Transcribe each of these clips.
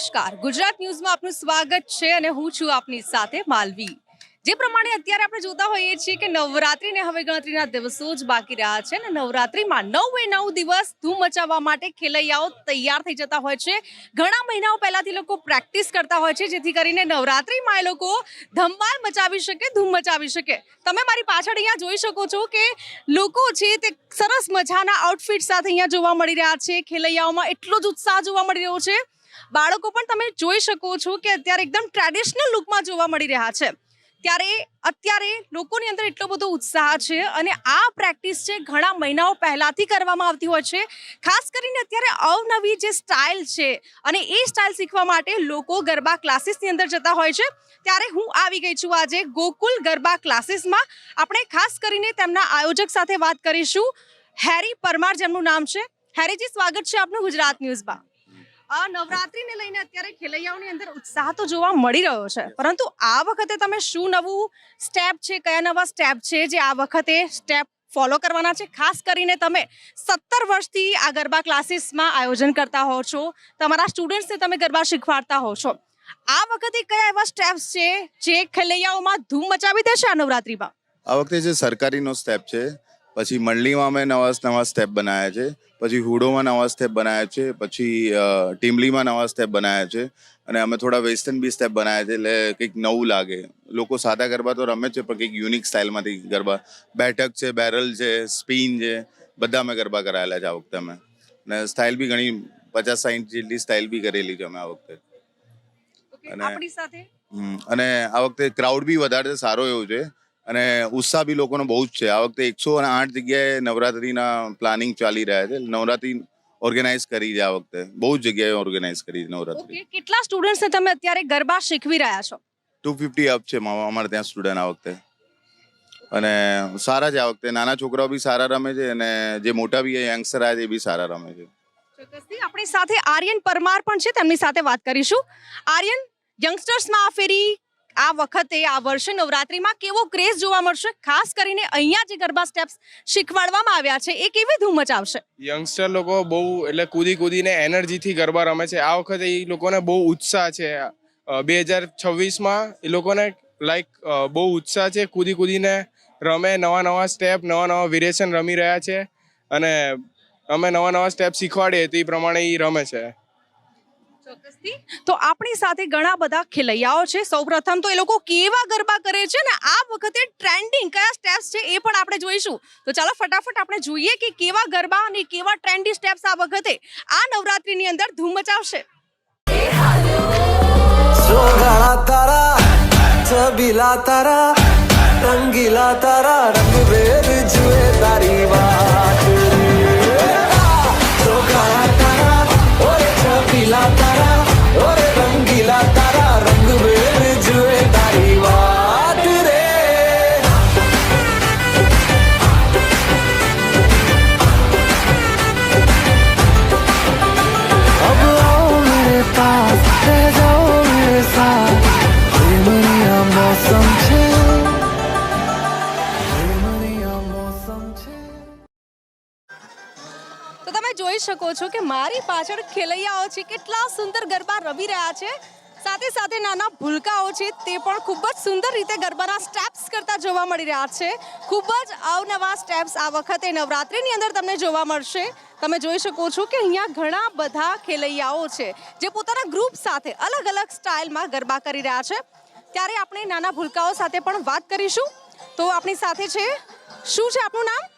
નમસ્કાર. ગુજરાત ન્યૂઝમાં આપનું સ્વાગત છે અને હું છું આપની સાથે માલવી. જે પ્રમાણે અત્યારે આપણે જોતા હોઈએ છીએ કે નવરાત્રીને હવે ગણતરીના દિવસો જ બાકી રહ્યા છે અને નવરાત્રીમાં નવ એ નવ દિવસ ધૂમ મચાવવા માટે ખેલૈયાઓ તૈયાર થઈ જતા હોય છે. ઘણા મહિનાઓ પહેલાંથી લોકો પ્રેક્ટિસ કરતા હોય છે, જેથી કરીને નવરાત્રીમાં એ લોકો ધમાલ મચાવી શકે, ધૂમ મચાવી શકે. તમે મારી પાછળ અહીંયા જોઈ શકો છો કે લોકો છે તે સરસ મજાના આઉટફિટ સાથે અહીંયા જોવા મળી રહ્યા છે. ખેલૈયાઓમાં એટલો જ ઉત્સાહ જોવા મળી રહ્યો છે. બાળકો પણ તમે જોઈ શકો છો કે અત્યારે એકદમ ટ્રેડિશનલ લુકમાં જોવા મળી રહ્યા છે. ત્યારે અત્યારે લોકોની અંદર એટલો બધો ઉત્સાહ છે અને આ પ્રેક્ટિસ છે ઘણા મહિનાઓ પહેલાથી કરવામાં આવતી હોય છે. ખાસ કરીને અત્યારે અવનવી જે સ્ટાઇલ છે અને એ સ્ટાઇલ શીખવા માટે લોકો ગરબા ક્લાસીસની અંદર જતા હોય છે. ત્યારે હું આવી ગઈ છું આજે ગોકુલ ગરબા ક્લાસીસમાં આપણે ખાસ કરીને તેમના આયોજક સાથે વાત કરીશું. હેરી પરમાર જેમનું નામ છે. હેરીજી, સ્વાગત છે આપનું ગુજરાત ન્યૂઝમાં. નવરાત્રીને લઈને અત્યારે ખેલૈયાઓની અંદર ઉત્સાહ તો જોવા મળી રહ્યો છે. પરંતુ આ વખતે તમે શું નવું સ્ટેપ છે, કયા નવા સ્ટેપ છે જે આ વખતે સ્ટેપ ફોલો કરવાના છે? ખાસ કરીને તમે સત્તર વર્ષથી આ ગરબા ક્લાસીસમાં આયોજન કરતા હો છો. તમારા સ્ટુડન્ટ્સને તમે ગરબા શીખવાડતા હો છો. આ વખતે કયા એવા સ્ટેપ્સ છે જે ખેલૈયાઓમાં ધૂમ મચાવી દેશે આ નવરાત્રીમાં? આ વખતે જે સરકારીનો સ્ટેપ છે પછી મંડલીમાં મેં નવા નવા સ્ટેપ બનાવ્યા છે. પછી હુડોમાં નવા સ્ટેપ બનાવ્યા છે. પછી ટીમલીમાં નવા સ્ટેપ બનાવ્યા છે. અને અમે થોડા વેસ્ટર્ન બી સ્ટેપ બનાવ્યા છે. એટલે કંઈક નવું લાગે. લોકો સાદા ગરબા તો રમે છે પણ કંઈક યુનિક સ્ટાઇલમાંથી ગરબા. બેઠક છે બેરલ છે સ્પિન છે બધા અમે ગરબા કરાયેલા છે આ વખતે અમે. અને સ્ટાઇલ બી ઘણી પચાસ સાઈઠ જેટલી સ્ટાઇલ બી કરેલી છે અમે આ વખતે. અને- આપણી સાથે? અને આ વખતે ક્રાઉડ બી વધારે સારો એવો છે. અને ઉત્સાહ બી લોકોનો બહુ જ છે. આ વખતે એકસો અને આઠ જગ્યાએ નવરાત્રીના પ્લાનિંગ ચાલી રહ્યા છે. નવરાત્રી ઓર્ગેનાઇઝ કરી છે આ વખતે. બહુ જ જગ્યાએ ઓર્ગેનાઇઝ કરી છે નવરાત્રી. કેટલા સ્ટુડન્ટ્સને તમે અત્યારે ગરબા શીખવી રહ્યા છો? ટુ ફિફ્ટી અપ છે અમારે ત્યાં સ્ટુડન્ટ આ વખતે. અને સારા છે આ વખતે. નાના છોકરાઓ બી સારા રમે છે અને જે મોટા બી યંગસ્ટર આવ્યા છે એ બી સારા રમે છે. ચોક્કસથી. આપણી સાથે આર્યન પરમાર પણ છે. તેમની સાથે વાત કરીશું. આર્યન યંગસ્ટર્સમાં આ ફેરી આ વખતે, આ વર્ષે નવરાત્રીમાં કેવો ક્રેઝ જોવા મળશે? ખાસ કરીને અહીંયા જે ગરબા સ્ટેપ્સ શીખવાડવામાં આવ્યા છે, એ કેવી ધૂમ મચાવશે? યંગસ્ટર લોકો બહુ, એટલે કૂદી કૂદીને એનર્જીથી ગરબા રમે છે. આ વખતે એ લોકોને બહુ ઉત્સાહ છે. બે હજાર છવ્વીસમાં એ લોકોને લાઈક બહુ ઉત્સાહ છે, કૂદી કૂદીને રમે, નવા નવા સ્ટેપ, નવા નવા વેરિએશન રમી રહ્યા છે. અને અમે નવા નવા સ્ટેપ શીખવાડીએ તો એ પ્રમાણે એ રમે છે. તો આપણી સાથે ઘણા બધા ખેલૈયાઓ છે. સૌપ્રથમ તો એ લોકો કેવા ગરબા કરે છે ને આ વખતે ટ્રેન્ડિંગ કયા સ્ટેપ્સ છે એ પણ આપણે જોઈશું. તો ચાલો ફટાફટ આપણે જોઈએ કે કેવા ગરબા અને કેવા ટ્રેન્ડિંગ સ્ટેપ્સ આ વખતે આ નવરાત્રીની અંદર ધૂમ મચાવશે. તારા છબીલા તારા રંગીલા તારા રંગવેર જુએ તારી જોઈ શકો છો કે મારી પાછળ ખેલૈયાઓ છે. કેટલા સુંદર ગરબા રમી રહ્યા છે. સાથે સાથે નાના ભૂલકાઓ છે. તે પણ ખૂબ જ સુંદર રીતે ગરબાના સ્ટેપ્સ કરતા જોવા મળી રહ્યા છે. ખૂબ જ અવનવા સ્ટેપ્સ આ વખતે નવરાત્રિની અંદર તમને જોવા મળશે. તમે જોઈ શકો છો કે અહીંયા ઘણા બધા ખેલૈયાઓ છે, જે પોતાના ગ્રુપ સાથે અલગ અલગ સ્ટાઇલમાં ગરબા કરી રહ્યા છે. ત્યારે આપણે નાના ભૂલકાઓ સાથે પણ વાત કરીશું. તો આપણી સાથે છે, શું છે આપનું નામ?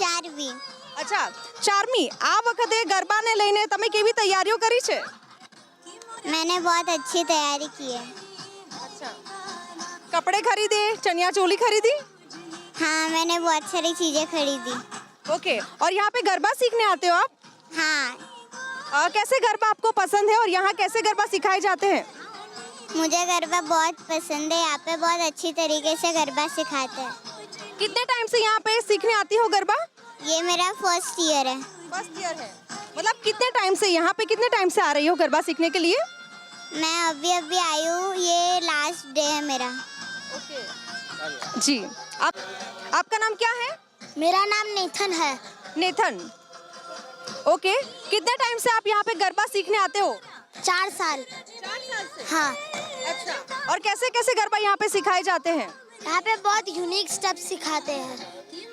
ચારવી અચ્છા ચારમી આ વખતે ગરબાને લઈને તમે કેવી તૈયારીઓ કરી છે मैंने बहुत अच्छी तैयारी की है अच्छा कपड़े खरीदे चनिया चोली खरीदी हाँ मैंने बहुत सारी चीज़ें खरीदी ओके और यहाँ पे गरबा सीखने आते हो आप हाँ आ, कैसे गरबा आपको पसंद है और यहाँ कैसे गरबा सिखाए जाते हैं मुझे गरबा बहुत पसंद है यहाँ पे बहुत अच्छी तरीके से गरबा सिखाते हैं कितने टाइम से यहाँ पे सीखने आती हो गरबा ये मेरा फ़र्स्ट ईयर है। फ़र्स्ट ईयर है। मतलब कितने टाइम से यहाँ पे कितने टाइम से आ रही हो गरबा सीखने के लिए? मैं अभी अभी आई हूँ ये लास्ट डे है मेरा। जी। आप आपका नाम क्या है? मेरा नाम नेथन है। नेथन। ओके कितने टाइम से आप यहाँ पे गरबा सीखने आते हो? चार साल। चार साल से? हाँ। अच्छा। और कैसे कैसे गरबा यहाँ पे सिखाए जाते हैं? यहाँ पे बहुत यूनिक स्टेप सिखाते हैं।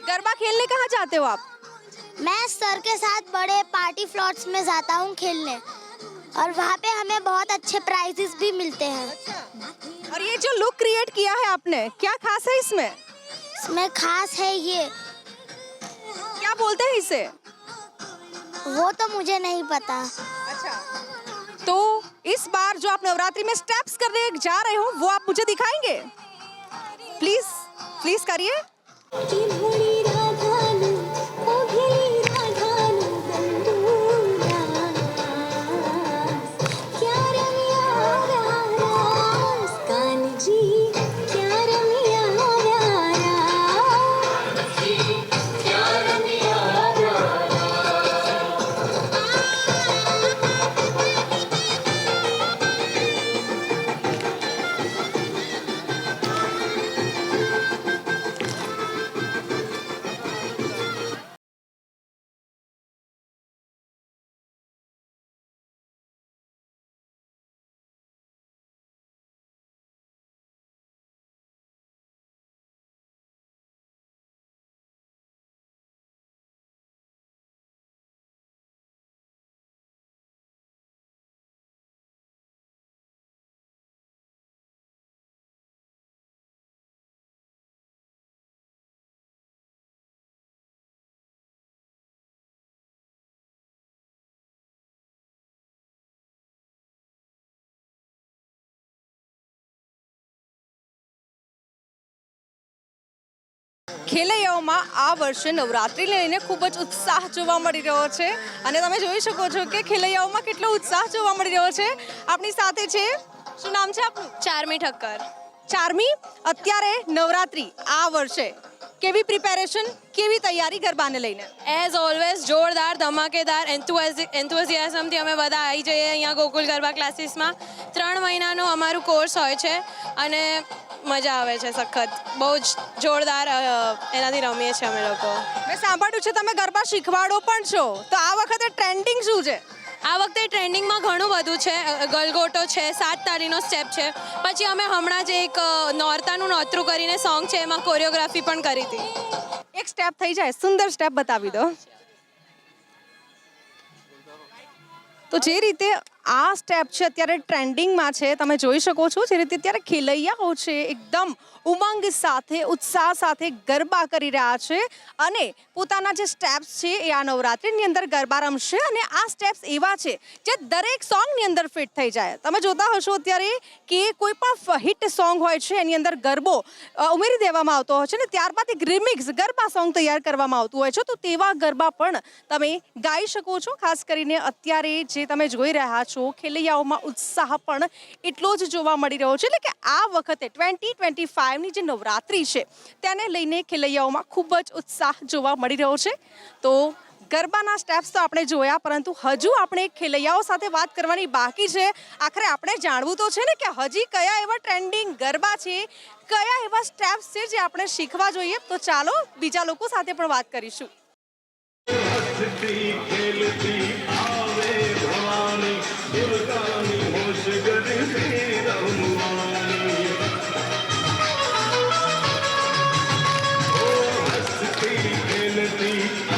गरबा खेलने कहाँ जाते हो आप? मैं सर के साथ बड़े पार्टी फ्लॉट्स में जाता हूँ खेलने। और वहाँ पे हमें बहुत अच्छे प्राइजेस भी मिलते हैं। और ये जो लुक क्रिएट किया है आपने क्या खास है इसमें? इसमें खास है ये। क्या बोलते हैं इसे? वो तो मुझे नहीं पता। अच्छा। तो इस बार जो आप नवरात्रि में स्टेप्स करने जा रहे हो वो आप मुझे दिखाएँगे? પ્લીઝ પ્લીઝ કરીએ ખેલૈયાઓમાં આ વર્ષે નવરાત્રિને લઈને ખૂબ જ ઉત્સાહ જોવા મળી રહ્યો છે. અને તમે જોઈ શકો છો કે ખેલૈયાઓમાં કેટલો ઉત્સાહ જોવા મળી રહ્યો છે. આપણી સાથે છે શું નામ છે આપનું? ચારમી ઠક્કર. ચારમી? અત્યારે નવરાત્રિ આ વર્ષે. કેવી પ્રિપેરેશન કેવી તૈયારી ગરબાને લઈને? એઝ ઓલવેઝ જોરદાર ધમાકેદાર એન્થુઝિયાઝમથી અમે બધા આવી જઈએ અહીંયા ગોકુલ ગરબા ક્લાસીસમાં ત્રણ મહિનાનો અમારું કોર્સ હોય છે. અને મજા આવે છે સખત. બહુ જ જોરદાર એનાથી રમીએ છીએ અમે લોકો. મેં સાંભળ્યું છે તમે ગરબા શીખવાડો પણ છો. તો આ વખતે ટ્રેન્ડિંગ શું છે? આ વખતે ટ્રેન્ડિંગમાં ઘણું બધું છે. ગલગોટો છે સાત તાળીનો સ્ટેપ છે. પછી અમે હમણાં જ એક નોરતાનું નોતરું કરીને સોંગ છે એમાં કોરિયોગ્રાફી પણ કરી હતી. એક સ્ટેપ થઈ જાય. સુંદર સ્ટેપ બતાવી દો. તો જે રીતે આ સ્ટેપ છે અત્યારે ટ્રેન્ડિંગમાં છે. તમે જોઈ શકો છો જે રીતે અત્યારે ખેલૈયાઓ છે, એકદમ ઉમંગ સાથે, ઉત્સાહ સાથે ગરબા કરી રહ્યા છે અને પોતાના જે સ્ટેપ્સ છે એ આ નવરાત્રિની અંદર ગરબા રમશે અને આ સ્ટેપ્સ એવા છે જે દરેક સોંગની અંદર ફિટ થઈ જાય. તમે જોતા હશો અત્યારે કે કોઈ પણ હિટ સોંગ હોય છે, એની અંદર ગરબો ઉમેરી દેવામાં આવતો હોય છે ને ત્યારબાદ એક રિમિક્સ, ગરબા સોંગ તૈયાર કરવામાં આવતું હોય છે. તો તેવા ગરબા પણ તમે ગાઈ શકો છો, ખાસ કરીને અત્યારે જે તમે જોઈ રહ્યા છો ખેલૈયાઓમાં ઉત્સાહ પણ એટલો જ જોવા મળી રહ્યો છે. એટલે કે આ વખતે ટ્વેન્ટી ટ્વેન્ટી ફાઇવની જે નવરાત્રિ છે, તેને લઈને ખેલૈયાઓમાં ખૂબ જ ઉત્સાહ જોવા મળી રહ્યો છે. તો ગરબાના સ્ટેપ્સ તો આપણે જોયા, પરંતુ હજુ આપણે ખેલૈયાઓ સાથે વાત કરવાની બાકી છે. આખરે આપણે જાણવું તો છે ને કે હજી કયા એવા ટ્રેન્ડિંગ ગરબા છે, કયા એવા સ્ટેપ્સ છે જે આપણે શીખવા જોઈએ. તો ચાલો બીજા લોકો સાથે પણ વાત કરીશું. Thank you.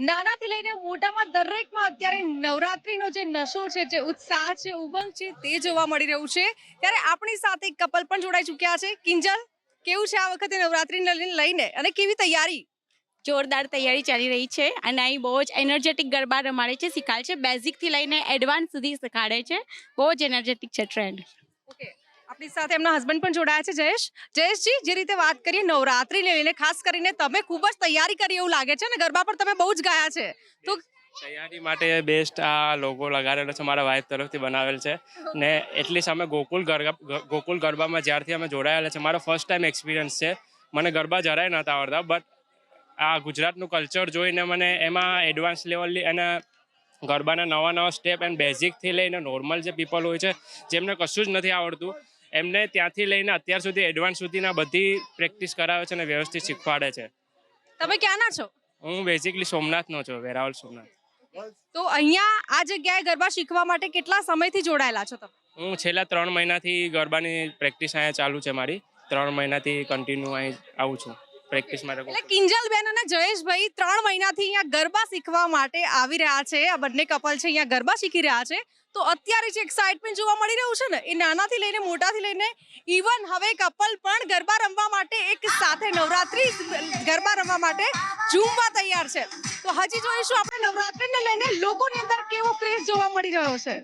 નાનાથી લઈને મોટામાં દરેકમાં અત્યારે નવરાત્રીનો જે નશો છે જે ઉત્સાહ છે ઉમંગ છે તે જોવા મળી રહ્યું છે. ત્યારે આપણી સાથે કપલ પણ જોડાઈ ચૂક્યા છે. કિંજલ કેવું છે આ વખતે નવરાત્રીને લઈને- અને કેવી તૈયારી? જોરદાર તૈયારી ચાલી રહી છે અને અહીં બહુ જ એનર્જેટિક ગરબા રમાડે છે. શીખાડે છે. બેઝિકથી લઈને એડવાન્સ સુધી શીખાડે છે. બહુ જ એનર્જેટિક છે ટ્રેન્ડ ઓકે આપણી સાથે એમના હસબન્ડ પણ જોડાયા છે, જયેશ. જયેશજી, જે રીતે વાત કરીએ, નવરાત્રીને લઈને, ખાસ કરીને તમે ખૂબ જ તૈયારી કરી એવું લાગે છે અને ગરબા પર તમે બહુ જ ગાયા છે. તો તૈયારી માટે બેસ્ટ આ લોગો લગાડેલો છે, મારા વાઈફ તરફથી બનાવેલ છે. ને એટલી સામે ગોકુલ ગરબા ગોકુલ ગરબામાં જ્યારથી અમે જોડાયેલા છે, મારો ફર્સ્ટ ટાઈમ એક્સપિરિયન્સ છે. મને ગરબા જરાય નહોતા આવડતા બટ આ ગુજરાતનું કલ્ચર જોઈને મને એમાં એડવાન્સ લેવલની અને ગરબાના નવા નવા સ્ટેપ એન્ડ બેઝિકથી લઈને નોર્મલ જે પીપલ હોય છે, જેમને કશું જ નથી આવડતું એમને ત્યાંથી લઈને અત્યાર સુધી એડવાન્સ સુધીના બધી પ્રેક્ટિસ કરાવે છે અને વ્યવસ્થિત શીખવાડે છે. તમે ક્યાંના છો? હું બેઝિકલી સોમનાથનો છું વેરાવલ સોમનાથ. તો અહીંયા આ જગ્યાએ ગરબા શીખવા માટે કેટલા સમયથી જોડાયેલા છો તમે? હું છેલ્લા ત્રણ મહિનાથી ગરબાની પ્રેક્ટિસ અહીંયા ચાલુ છે મારી. ત્રણ મહિનાથી કન્ટિન્યુ અહીં આવું છું. પ્રેક્ટિસ માટે એટલે કિંજલબેન અને જયેશભાઈ ત્રણ મહિનાથી અહીંયા ગરબા શીખવા માટે આવી રહ્યા છે. આ બંને કપલ છે અહીંયા ગરબા શીખી રહ્યા છે. તો અત્યારે જે એક્સાઇટમેન્ટ જોવા મળી રહ્યું છે ને એ નાનાથી લઈને મોટાથી લઈને ઇવન હવે કપલ પણ ગરબા રમવા માટે એક સાથે નવરાત્રી ગરબા રમવા માટે ઝૂમવા તૈયાર છે. તો હજી જોઈશું આપણે નવરાત્રીને લઈને લોકોની અંદર કેવો ક્રેઝ જોવા મળી રહ્યો છે.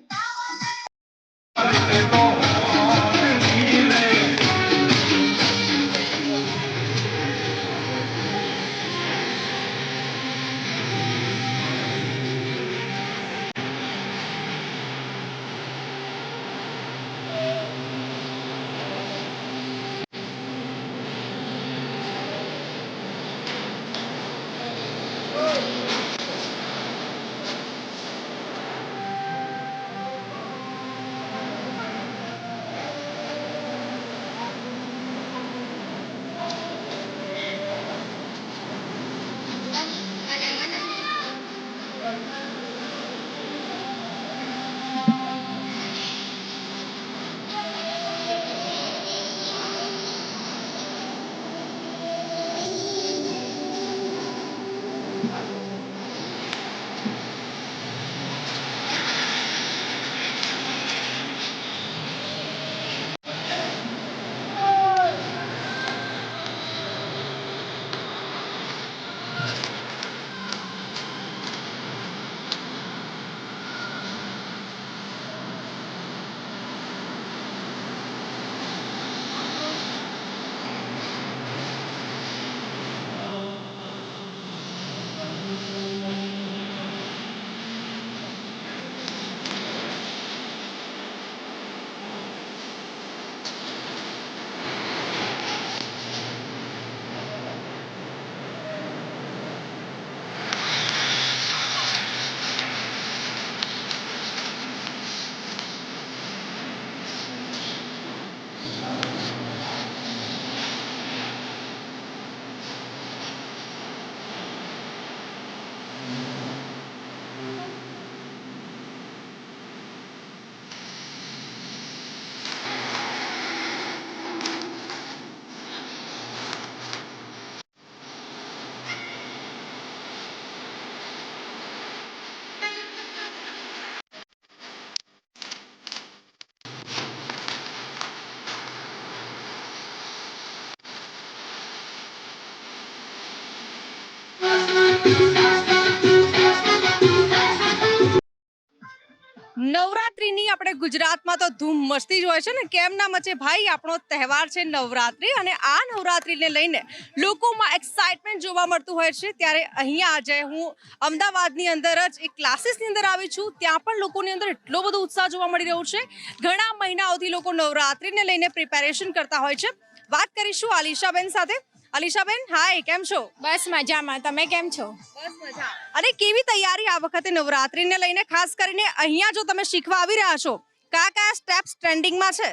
નવરાત્રીની આપણે ગુજરાતમાં તો ધૂમ મસ્તી જ હોય છે ને. કેમ ના મચે ભાઈ? આપણો તહેવાર છે નવરાત્રિ અને આ નવરાત્રિને લઈને લોકોમાં એક્સાઇટમેન્ટ જોવા મળતું હોય છે. ત્યારે અહીંયા આજે હું અમદાવાદની અંદર જ એક ક્લાસીસની અંદર આવી છું. ત્યાં પણ લોકોની અંદર એટલો બધો ઉત્સાહ જોવા મળી રહ્યો છે. ઘણા મહિનાઓથી લોકો નવરાત્રિને લઈને પ્રિપેરેશન કરતા હોય છે. વાત કરીશું આલિશાબેન સાથે. અલીશાબેન હાય કેમ છો? બસ મજામાં. તમે કેમ છો? બસ મજા. અરે કેવી તૈયારી આ વખતે નવરાત્રીને લઈને ખાસ કરીને અહીંયા જો તમે શીખવા આવી રહ્યા છો કયા કયા સ્ટેપ્સ ટ્રેન્ડિંગમાં છે?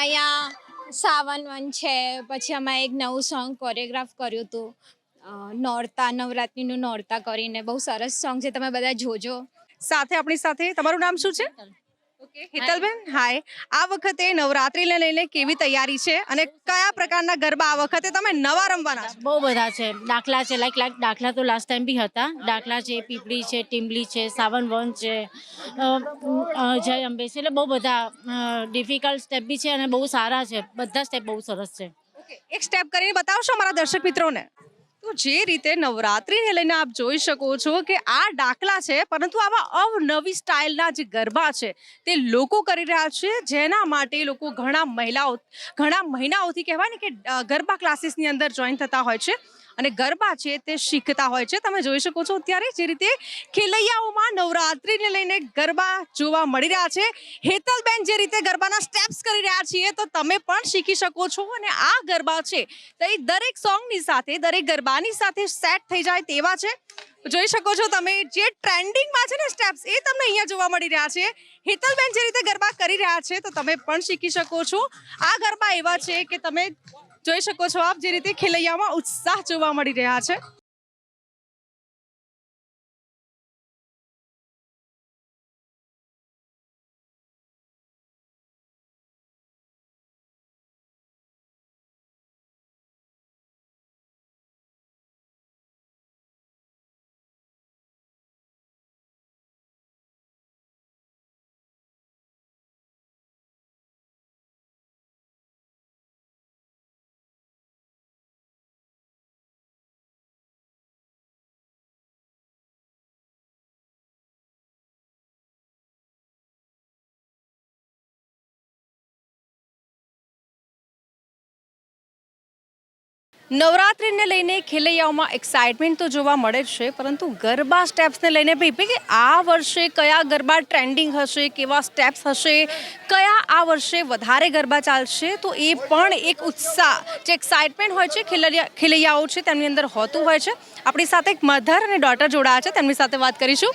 અહીંયા સાવન વન છે પછી અમે એક નવું સોંગ કોરિયોગ્રાફ કર્યું હતું. નોરતા નવરાત્રિનું નોરતા કરીને. બહુ સરસ સોંગ છે. તમે બધા જોજો. સાથે આપણી સાથે. તમારું નામ શું છે? હેતલબેન હાય આ વખતે નવરાત્રીને લઈને કેવી તૈયારી છે અને કયા પ્રકારના ગરબા આ વખતે તમે નવા રમવાના છો? બહુ બધા છે. દાખલા છે લાઈક લાઈક દાખલા તો લાસ્ટ ટાઈમ બી હતા. દાખલા છે પીપળી છે ટીમલી છે સાવન વન છે જય અંબે છે એટલે બહુ બધા ડિફિકલ્ટ સ્ટેપ બી છે અને બહુ સારા છે. બધા સ્ટેપ બહુ સરસ છે. એક સ્ટેપ કરીને બતાવશો અમારા દર્શક મિત્રોને? તો જે રીતે નવરાત્રીને લઈને આપ જોઈ શકો છો કે આ ડાકલા છે, પરંતુ આવા અવનવી સ્ટાઇલના જે ગરબા છે, તે લોકો કરી રહ્યા છે. જેના માટે લોકો ઘણા મહિલાઓ, ઘણા મહિનાઓથી કહેવાય ને કે ગરબા ક્લાસીસની અંદર જોઈન થતા હોય છે. અને ગરબા છે તે શીખતા હોય છે. તમે જોઈ શકો છો અત્યારે જે રીતે ખેલૈયાઓમાં નવરાત્રિને લઈને ગરબા જોવા મળી રહ્યા છે. હેતલબેન જે રીતે ગરબાના સ્ટેપ્સ કરી રહ્યા છીએ, તો તમે પણ શીખી શકો છો. અને આ ગરબા છે તો એ દરેક સોંગની સાથે, દરેક ગરબાની સાથે સેટ થઈ જાય તેવા છે. જોઈ શકો છો તમે જે ટ્રેન્ડિંગમાં છે ને સ્ટેપ્સ એ તમને અહીંયા જોવા મળી રહ્યા છે. હેતલબેન જે રીતે ગરબા કરી રહ્યા છે, તો તમે પણ શીખી શકો છો. આ ગરબા એવા છે કે તમે જોઈ શકો છો આપ જે રીતે ખેલૈયામાં ઉત્સાહ જોવા મળી રહ્યા છે. નવરાત્રિને લઈને ખેલૈયાઓમાં એક્સાઇટમેન્ટ તો જોવા મળે જ છે પરંતુ ગરબા સ્ટેપ્સને લઈને બી કે આ વર્ષે કયા ગરબા ટ્રેન્ડિંગ હશે કેવા સ્ટેપ્સ હશે કયા આ વર્ષે વધારે ગરબા ચાલશે તો એ પણ એક ઉત્સાહ જે એક્સાઇટમેન્ટ હોય છે ખેલૈયા ખેલૈયાઓ છે તેમની અંદર હોતું હોય છે. આપણી સાથે એક મધર અને ડોટર જોડાયા છે તેમની સાથે વાત કરીશું.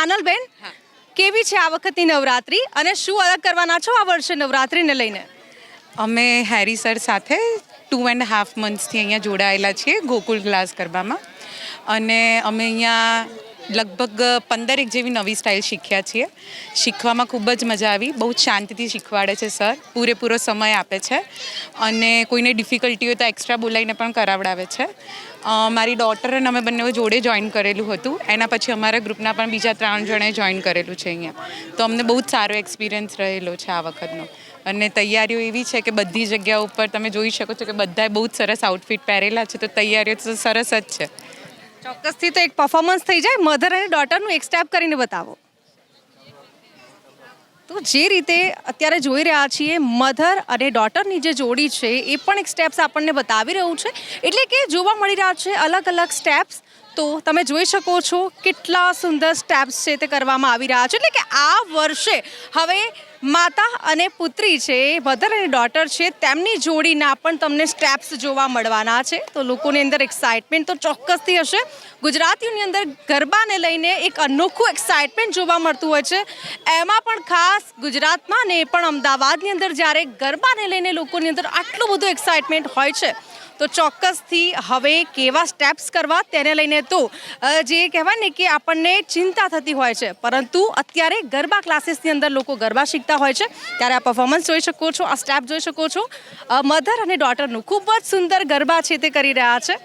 આનલબેન કેવી છે આ વખતની નવરાત્રિ અને શું અલગ કરવાના છો આ વર્ષે નવરાત્રિને લઈને? અમે હેરી સર સાથે ટુ એન્ડ હાફ મંથ્સથી અહીંયા જોડાયેલા છીએ ગોકુલ ક્લાસ ગરબામાં. અને અમે અહીંયા લગભગ પંદરેક જેવી નવી સ્ટાઇલ શીખ્યા છીએ. શીખવામાં ખૂબ જ મજા આવી. બહુ શાંતિથી શીખવાડે છે સર. પૂરેપૂરો સમય આપે છે. અને કોઈને ડિફિકલ્ટી હોય તો એક્સ્ટ્રા બોલાવીને પણ કરાવડાવે છે. મારી ડોટર અને અમે બંને જોડે જોઈન કરેલું હતું. એના પછી અમારા ગ્રુપના પણ બીજા ત્રણ જણે જોઈન કરેલું છે અહીંયા. તો અમને બહુ જ સારો એક્સપિરિયન્સ રહેલો છે આ વખતનો. અને તૈયારીઓ એવી છે કે બધી જગ્યા ઉપર તમે જોઈ શકો છો કે બધાએ બહુ જ સરસ આઉટફિટ પહેરેલા છે, તો તૈયારીઓ તો સરસ જ છે. ચોક્કસથી તો એક પરફોર્મન્સ થઈ જાય. મધર અને ડોટરનું એક સ્ટેપ કરીને બતાવો. તો જે રીતે અત્યારે જોઈ રહ્યા છીએ મધર અને ડોટરની જે જોડી છે, એ પણ એક સ્ટેપ્સ આપણને બતાવી રહ્યું છે. એટલે કે જોવા મળી રહ્યા છે અલગ અલગ સ્ટેપ્સ તો તમે જોઈ શકો છો કેટલા સુંદર સ્ટેપ્સ છે તે કરવામાં આવી રહ્યા છે. એટલે કે આ વર્ષે હવે માતા અને પુત્રી છે મધર અને ડોટર છે, તેમની જોડીના પણ તમને સ્ટેપ્સ જોવા મળવાના છે. તો લોકોની અંદર એક્સાઇટમેન્ટ તો ચોક્કસથી હશે. ગુજરાતીઓની અંદર ગરબાને લઈને એક અનોખું એક્સાઇટમેન્ટ જોવા મળતું હોય છે. એમાં પણ ખાસ ગુજરાતમાં ને પણ અમદાવાદની અંદર જ્યારે ગરબાને લઈને લોકોની અંદર આટલું બધું એક્સાઇટમેન્ટ હોય છે તો ચોક્કસથી હવે કેવા સ્ટેપ્સ કરવા તેને લઈને તો જે કહેવાય ને કે આપણને ચિંતા થતી હોય છે. પરંતુ અત્યારે ગરબા ક્લાસીસની અંદર લોકો ગરબા શીખતા હોય છે. ત્યારે આ પરફોર્મન્સ જોઈ શકો છો, આ સ્ટેપ જોઈ શકો છો. મધર અને ડોટરનું ખૂબ જ સુંદર ગરબા છે તે કરી રહ્યા છે.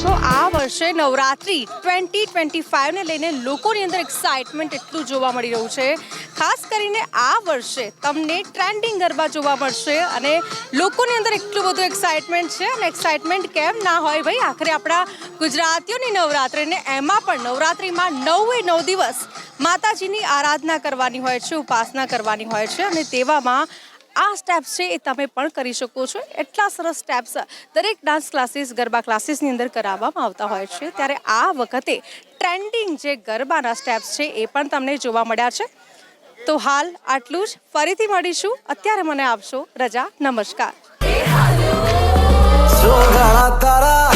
છો આ વર્ષે નવરાત્રી ટ્વેન્ટી ટ્વેન્ટી ફાઇવને લઈને લોકોની અંદર એક્સાઇટમેન્ટ એટલું જોવા મળી રહ્યું છે. ખાસ કરીને આ વર્ષે તમને ટ્રેન્ડિંગ ગરબા જોવા મળશે અને લોકોની અંદર એટલું બધું એક્સાઇટમેન્ટ છે અને એક્સાઇટમેન્ટ કેમ ના હોય ભાઈ? આખરે આપણા ગુજરાતીઓની નવરાત્રિને એમાં પણ નવરાત્રિમાં નવે નવ દિવસ માતાજીની આરાધના કરવાની હોય છે, ઉપાસના કરવાની હોય છે અને તેવામાં આ સ્ટેપ્સ છે એ તમે પણ કરી શકો છો. એટલા સરસ સ્ટેપ્સ દરેક ડાન્સ ક્લાસીસ ગરબા ક્લાસીસની અંદર કરાવવામાં આવતા હોય છે. ત્યારે આ વખતે ટ્રેન્ડિંગ જે ગરબાના સ્ટેપ્સ છે એ પણ તમને જોવા મળ્યા છે. તો હાલ આટલું જ. ફરીથી મળીશું. અત્યારે મને આપશો રજા. નમસ્કાર. સોગાળા તારા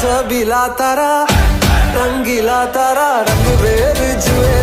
છબીલા તારા, રંગીલા તારા રંગ વેર જુએ